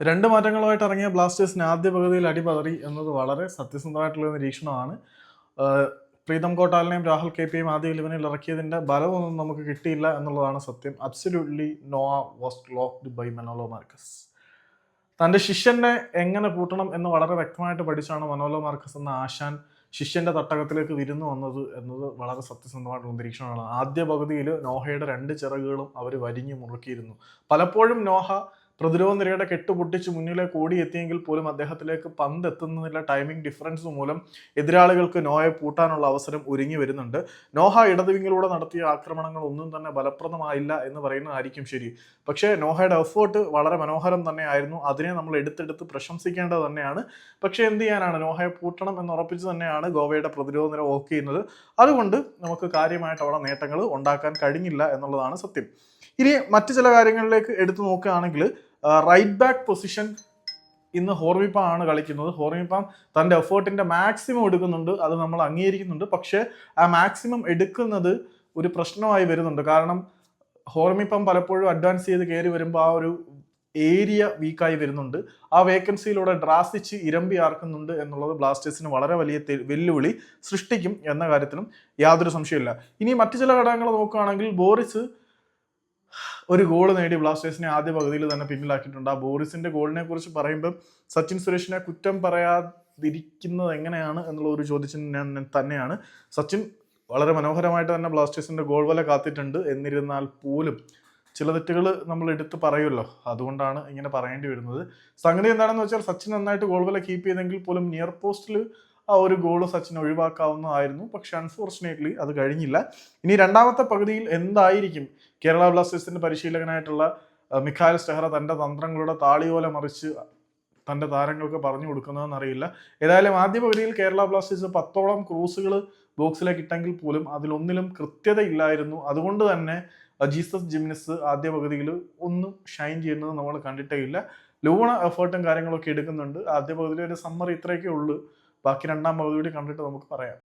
രണ്ട് മാറ്റങ്ങളുമായിട്ട് ഇറങ്ങിയ ബ്ലാസ്റ്റേഴ്സിന് ആദ്യ പകുതിയിൽ അടിപതറി എന്നത് വളരെ സത്യസന്ധമായിട്ടുള്ള നിരീക്ഷണമാണ്. പ്രീതം കോട്ടാലിനെയും രാഹുൽ കെ പിയും ആദ്യ ഇലവനിൽ ഇറക്കിയതിന്റെ ബലമൊന്നും നമുക്ക് കിട്ടിയില്ല എന്നുള്ളതാണ് സത്യം. Absolutely no was locked by Manolo Marquez തന്റെ ശിഷ്യനെ എങ്ങനെ പൂട്ടണം എന്ന് വളരെ വ്യക്തമായിട്ട് പഠിച്ചാണ് മനോലോ മാർക്കസ് എന്ന ആശാൻ ശിഷ്യന്റെ തട്ടകത്തിലേക്ക് വിരുന്നു വന്നത് എന്നത് വളരെ സത്യസന്ധമായിട്ടുള്ള നിരീക്ഷണമാണ്. ആദ്യ പകുതിയിൽ നോഹയുടെ രണ്ട് ചിറകുകളും അവർ വരിഞ്ഞു മുറുക്കിയിരുന്നു. പലപ്പോഴും നോഹ പ്രതിരോധ നിരയുടെ കെട്ടുപൊട്ടിച്ച് മുന്നിലേക്ക് ഓടിയെത്തിയെങ്കിൽ പോലും അദ്ദേഹത്തിലേക്ക് പന്ത് എത്തുന്നതിലെ ടൈമിംഗ് ഡിഫറൻസ് മൂലം എതിരാളികൾക്ക് നോയെ പൂട്ടാനുള്ള അവസരം ഒരുങ്ങി വരുന്നുണ്ട്. നോഹ ഇടതുവിങ്ങിലൂടെ നടത്തിയ ആക്രമണങ്ങൾ ഒന്നും തന്നെ ഫലപ്രദമായില്ല എന്ന് പറയുന്നതായിരിക്കും ശരി. പക്ഷേ നോഹയുടെ എഫേർട്ട് വളരെ മനോഹരം തന്നെയായിരുന്നു. അതിനെ നമ്മൾ എടുത്തെടുത്ത് പ്രശംസിക്കേണ്ടത് തന്നെയാണ്. പക്ഷേ എന്ത് ചെയ്യാനാണ്? നോഹയെ പൂട്ടണം എന്ന് ഉറപ്പിച്ച് തന്നെയാണ് ഗോവയുടെ പ്രതിരോധ നിര വർക്ക് ചെയ്യുന്നത്. അതുകൊണ്ട് നമുക്ക് കാര്യമായിട്ട് അവിടെ നേട്ടങ്ങൾ ഉണ്ടാക്കാൻ കഴിഞ്ഞില്ല എന്നുള്ളതാണ് സത്യം. ഇനി മറ്റു ചില കാര്യങ്ങളിലേക്ക് എടുത്തു നോക്കുകയാണെങ്കിൽ റൈറ്റ് ബാക്ക് പൊസിഷൻ ഇന്ന് ഹോർമിപ്പ ആണ് കളിക്കുന്നത്. ഹോർമിപ്പം തന്റെ എഫേർട്ടിന്റെ മാക്സിമം എടുക്കുന്നുണ്ട്. അത് നമ്മൾ അംഗീകരിക്കുന്നുണ്ട്. പക്ഷേ ആ മാക്സിമം എടുക്കുന്നത് ഒരു പ്രശ്നമായി വരുന്നുണ്ട്. കാരണം ഹോർമിപ്പം പലപ്പോഴും അഡ്വാൻസ് ചെയ്ത് കയറി വരുമ്പോൾ ആ ഒരു ഏരിയ വീക്കായി വരുന്നുണ്ട്. ആ വേക്കൻസിയിലൂടെ ഡ്രാസിച്ച് ഇരമ്പി ആർക്കുന്നുണ്ട് എന്നുള്ളത് ബ്ലാസ്റ്റേഴ്സിന് വളരെ വലിയ വെല്ലുവിളി സൃഷ്ടിക്കും എന്ന കാര്യത്തിലും യാതൊരു സംശയമില്ല ഇനി മറ്റു ചില ഘടകങ്ങൾ നോക്കുകയാണെങ്കിൽ ബോറിസ് ഒരു ഗോൾ നേടി ബ്ലാസ്റ്റേഴ്സിനെ ആദ്യ പകുതിയിൽ തന്നെ പിന്നിലാക്കിയിട്ടുണ്ട്. ആ ബോറിസിന്റെ ഗോളിനെ കുറിച്ച് പറയുമ്പോൾ സച്ചിൻ സുരേഷിനെ കുറ്റം പറയാതിരിക്കുന്നത് എങ്ങനെയാണ് എന്നുള്ള ഒരു ചോദ്യത്തിന് തന്നെയാണ്. സച്ചിൻ വളരെ മനോഹരമായിട്ട് തന്നെ ബ്ലാസ്റ്റേഴ്സിന്റെ ഗോൾ വല കാത്തിട്ടുണ്ട് എന്നിരുന്നാൽ പോലും ചില തെറ്റുകൾ നമ്മൾ എടുത്ത് പറയുമല്ലോ. അതുകൊണ്ടാണ് ഇങ്ങനെ പറയേണ്ടി വരുന്നത്. സംഗതി എന്താണെന്ന് വെച്ചാൽ സച്ചിൻ നന്നായിട്ട് ഗോൾ വല കീപ്പ് ചെയ്തെങ്കിൽ പോലും നിയർ പോസ്റ്റിൽ ആ ഒരു ഗോൾ സച്ചിൻ ഒഴിവാക്കാവുന്നതായിരുന്നു. പക്ഷെ അൺഫോർച്ചുനേറ്റ്ലി അത് കഴിഞ്ഞില്ല. ഇനി രണ്ടാമത്തെ പകുതിയിൽ എന്തായിരിക്കും കേരള ബ്ലാസ്റ്റേഴ്സിന്റെ പരിശീലകനായിട്ടുള്ള മിഖായൽ സ്റ്റെഹ്റ തന്റെ തന്ത്രങ്ങളുടെ താളിയോല മറിച്ച് തന്റെ താരങ്ങൾക്ക് പറഞ്ഞു കൊടുക്കുന്നതെന്ന് അറിയില്ല ഏതായാലും ആദ്യ പകുതിയിൽ കേരള ബ്ലാസ്റ്റേഴ്സ് പത്തോളം ക്രൂസുകൾ ബോക്സിലേക്ക് ഇട്ടെങ്കിൽ പോലും അതിലൊന്നിലും കൃത്യതയില്ലായിരുന്നു. അതുകൊണ്ട് തന്നെ ജീസസ് ജിംനസ് ആദ്യ പകുതിയിൽ ഒന്നും ഷൈൻ ചെയ്യുന്നത് നമ്മൾ കണ്ടിട്ടേ ഇല്ല. ലൂണ എഫേർട്ടും കാര്യങ്ങളൊക്കെ എടുക്കുന്നുണ്ട്. ആദ്യ പകുതിയിൽ ഒരു സമ്മർ ഇത്രയൊക്കെ ഉള്ളൂ. ബാക്കി രണ്ടാം പകുതി കൂടി കണ്ടിട്ട് നമുക്ക് പറയാം.